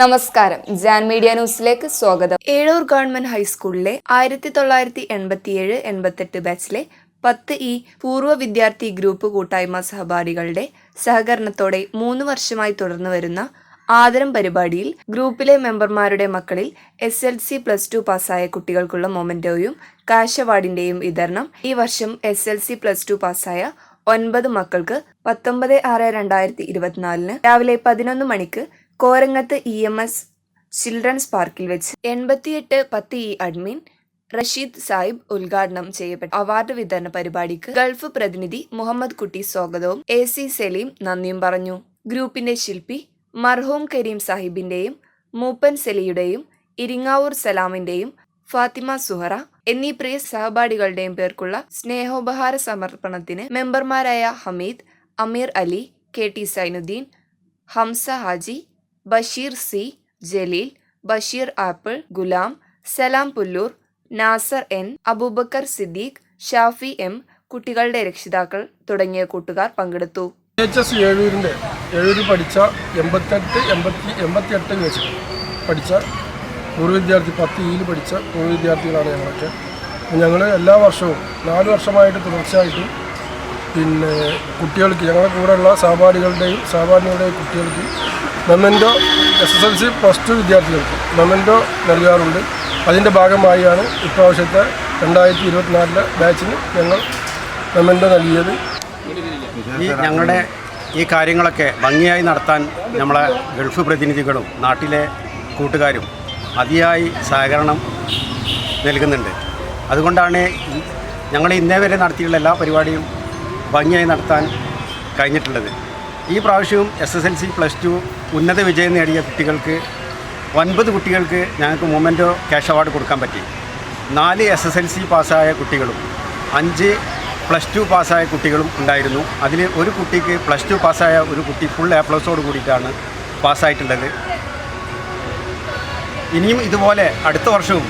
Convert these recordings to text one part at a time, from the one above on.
നമസ്കാരം. ജാൻ മീഡിയ ന്യൂസിലേക്ക് സ്വാഗതം. ഏഴൂർ ഗവൺമെന്റ് ഹൈസ്കൂളിലെ ആയിരത്തി തൊള്ളായിരത്തി എൺപത്തിയേഴ് എൺപത്തെട്ട് ബാച്ചിലെ പത്ത് ഇ പൂർവ വിദ്യാർത്ഥി ഗ്രൂപ്പ് കൂട്ടായ്മ സഹപാഠികളുടെ സഹകരണത്തോടെ മൂന്ന് വർഷമായി തുടർന്നു വരുന്ന ആദരം പരിപാടിയിൽ ഗ്രൂപ്പിലെ മെമ്പർമാരുടെ മക്കളിൽ S L C plus two പാസ്സായ കുട്ടികൾക്കുള്ള മൊമെന്റോയും കാശ് അവാർഡിന്റെയും വിതരണം. ഈ വർഷം S L C plus two പാസ്സായ ഒൻപത് മക്കൾക്ക് പത്തൊമ്പത് ആറ് രണ്ടായിരത്തി ഇരുപത്തിനാലിന് രാവിലെ പതിനൊന്ന് മണിക്ക് Korangath E M S children's പാർക്കിൽ വെച്ച് എൺപത്തിയെട്ട് പത്ത് ഇ അഡ്മിൻ റഷീദ് സാഹിബ് ഉദ്ഘാടനം ചെയ്യപ്പെട്ട അവാർഡ് വിതരണ പരിപാടിക്ക് ഗൾഫ് പ്രതിനിധി മുഹമ്മദ് കുട്ടി സ്വാഗതവും എ സി സലീം നന്ദിയും പറഞ്ഞു. ഗ്രൂപ്പിന്റെ ശില്പി മർഹൂം കരീം സാഹിബിന്റെയും മൂപ്പൻ സെലിയുടെയും ഇരിങ്ങാവൂർ സലാമിന്റെയും ഫാത്തിമ സുഹറ എന്നീ പ്രിയ സഹപാഠികളുടെയും പേർക്കുള്ള സ്നേഹോപഹാര സമർപ്പണത്തിന് മെമ്പർമാരായ Hamid Amir Ali K T Sainuddin Hamsa Haji Basheer C Jaleel Basheer Apple Ghulam Salam Pullur Nasar N Abubakar Siddique Shafi M കുട്ടികളുടെ രക്ഷിതാക്കൾ തുടങ്ങിയ കൂട്ടുകാർ പങ്കെടുത്തു. എച്ച് എസ് ഏഴൂരിന്റെ ഏഴൂരിൽ പഠിച്ച എൺപത്തെട്ട് എൺപത്തി എൺപത്തിയെട്ട് വെച്ച് പഠിച്ച പൂർവ വിദ്യാർത്ഥി പത്ത് ഇയിൽ പഠിച്ച പൂർവ വിദ്യാർത്ഥികളാണ് ഞങ്ങളൊക്കെ. ഞങ്ങൾ എല്ലാ വർഷവും നാല് വർഷമായിട്ട് തുടർച്ചയായിട്ടും പിന്നെ കുട്ടികൾക്ക് ഞങ്ങളുടെ കൂടെയുള്ള സഹപാഠികളുടെയും സഹപാഠികളുടെയും കുട്ടികൾക്ക് memento S S L C plus two വിദ്യാർത്ഥികൾക്ക് മെമ്മന്റോ നൽകാറുണ്ട്. അതിന്റെ ഭാഗമായാണ് ഇപ്രാവശ്യത്തെ രണ്ടായിരത്തി ഇരുപത്തിനാലിലെ ബാച്ചിന് ഞങ്ങൾ മെമ്മന്റോ നൽകിയത്. ഈ ഞങ്ങളുടെ ഈ കാര്യങ്ങളൊക്കെ ഭംഗിയായി നടത്താൻ നമ്മളെ ഗൾഫ് പ്രതിനിധികളും നാട്ടിലെ കൂട്ടുകാരും അതിയായി സഹകരണം നൽകുന്നുണ്ട്. അതുകൊണ്ടാണ് ഞങ്ങൾ ഇന്നേ വരെ നടത്തിയിട്ടുള്ള എല്ലാ പരിപാടിയും ഭംഗിയായി നടത്താൻ കഴിഞ്ഞിട്ടുള്ളത്. ഈ പ്രാവശ്യവും S S L C plus two ഉന്നത വിജയം നേടിയ കുട്ടികൾക്ക് ഒൻപത് കുട്ടികൾക്ക് ഞങ്ങൾക്ക് മൊമെന്റോ ക്യാഷ് അവാർഡ് കൊടുക്കാൻ പറ്റി. നാല് എസ് എസ് എൽ സി പാസ്സായ കുട്ടികളും അഞ്ച് പ്ലസ് ടു പാസ്സായ കുട്ടികളും ഉണ്ടായിരുന്നു. അതിൽ ഒരു കുട്ടിക്ക് പ്ലസ് ടു പാസ്സായ ഒരു കുട്ടി ഫുൾ എ പ്ലസോട് കൂടിയിട്ടാണ് പാസ്സായിട്ടുള്ളത് ഇനിയും ഇതുപോലെ അടുത്ത വർഷവും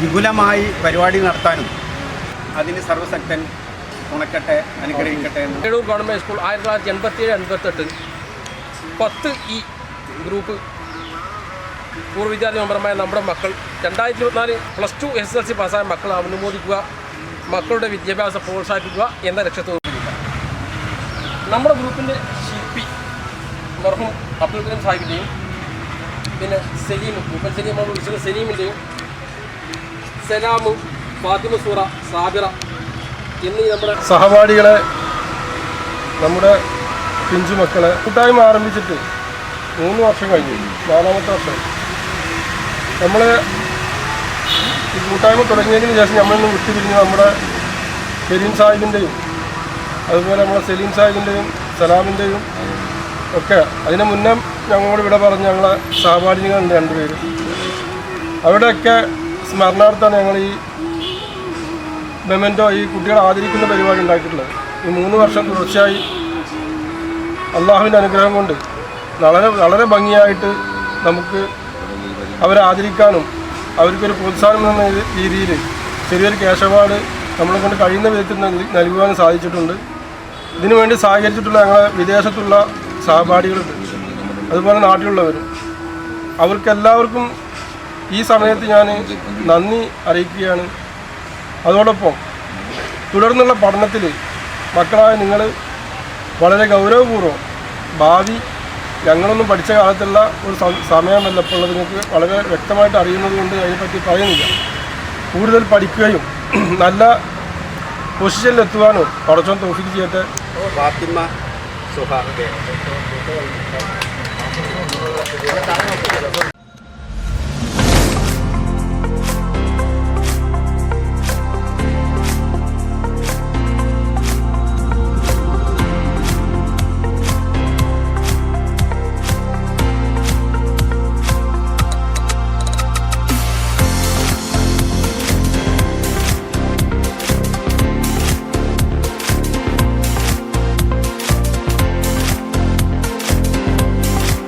വിപുലമായി പരിപാടി നടത്താനും അതിന് സർവശക്തൻ തുണക്കട്ടെ അനുഗ്രഹിക്കട്ടെ എന്ന്. ഗവൺമെന്റ് സ്കൂൾ ആയിരത്തി തൊള്ളായിരത്തി എൺപത്തിയേഴ് എൺപത്തെട്ട് പത്ത് ഇ ഗ്രൂപ്പ് പൂർവ വിദ്യാർത്ഥി മെമ്പർമാരായ നമ്മുടെ മക്കൾ രണ്ടായിരത്തി ഇരുപത്തിനാല് plus two S L C പാസ്സായ മക്കളെ അനുമോദിക്കുക മക്കളുടെ വിദ്യാഭ്യാസം പ്രോത്സാഹിപ്പിക്കുക എന്ന ലക്ഷ്യത്തോടുകൂടി നമ്മുടെ ഗ്രൂപ്പിന്റെ ശില്പി മർഹൂം അബ്ദുൽ കരീം സാഹിബിന്റെയും പിന്നെ സലീം മുപ്പൻ സലീം നമ്മൾ വിളിച്ചത് സലീമിന്റെയും സലാമും ഫാത്തിമ സൂറ സാബിറ നമ്മുടെ സഹപാഠികളെ നമ്മുടെ പിഞ്ചു മക്കളെ കൂട്ടായ്മ ആരംഭിച്ചിട്ട് മൂന്ന് വർഷം കഴിഞ്ഞു നാലാമത്തെ വർഷം. നമ്മൾ ഈ കൂട്ടായ്മ തുടങ്ങിയതിന് ശേഷം നമ്മളിന്ന് വിട്ടുപിരിഞ്ഞ് നമ്മുടെ കരീം സാഹിബിന്റെയും അതുപോലെ നമ്മുടെ സലീം സാഹിബിന്റെയും സലാമിന്റെയും ഒക്കെ അതിന് മുന്നേ ഞങ്ങളോട് ഇവിടെ പറഞ്ഞ ഞങ്ങളെ സഹപാഠികളുണ്ട് രണ്ടുപേരും. അവിടെയൊക്കെ സ്മരണാർത്ഥമാണ് ഞങ്ങൾ ഈ മെമെന്റോ ഈ കുട്ടികളെ ആദരിക്കുന്ന പരിപാടി ഉണ്ടാക്കിയിട്ടുള്ളത് ഈ മൂന്ന് വർഷം തുടർച്ചയായി അള്ളാഹുവിന്റെ അനുഗ്രഹം കൊണ്ട് വളരെ വളരെ ഭംഗിയായിട്ട് നമുക്ക് അവരെ ആദരിക്കാനും അവർക്കൊരു പ്രോത്സാഹനം എന്ന രീതിയിൽ ചെറിയൊരു ക്യാഷ് നമ്മളെ കൊണ്ട് കഴിയുന്ന വിധത്തിൽ നൽകി- നൽകുവാനും സാധിച്ചിട്ടുണ്ട്. ഇതിനു വേണ്ടി സഹകരിച്ചിട്ടുള്ള ഞങ്ങളെ വിദേശത്തുള്ള സഹപാഠികളുണ്ട്. അതുപോലെ നാട്ടിലുള്ളവരും. അവർക്കെല്ലാവർക്കും ഈ സമയത്ത് ഞാൻ നന്ദി അറിയിക്കുകയാണ്. അതോടൊപ്പം തുടർന്നുള്ള പഠനത്തിൽ മക്കളായ നിങ്ങൾ വളരെ ഗൗരവപൂർവം ഭാവി ഞങ്ങളൊന്നും പഠിച്ച കാലത്തുള്ള ഒരു സമയമല്ല ഇപ്പോൾ ഉള്ളത്. നിങ്ങൾക്ക് വളരെ വ്യക്തമായിട്ട് അറിയുന്നത് കൊണ്ട് അതിനെപ്പറ്റി പറയുന്നില്ല. കൂടുതൽ പഠിക്കുകയും നല്ല പൊസിഷനിൽ എത്തുവാനും പടച്ചോൻ തോഫിക്ക് ചെയ്യട്ടെ. Fathima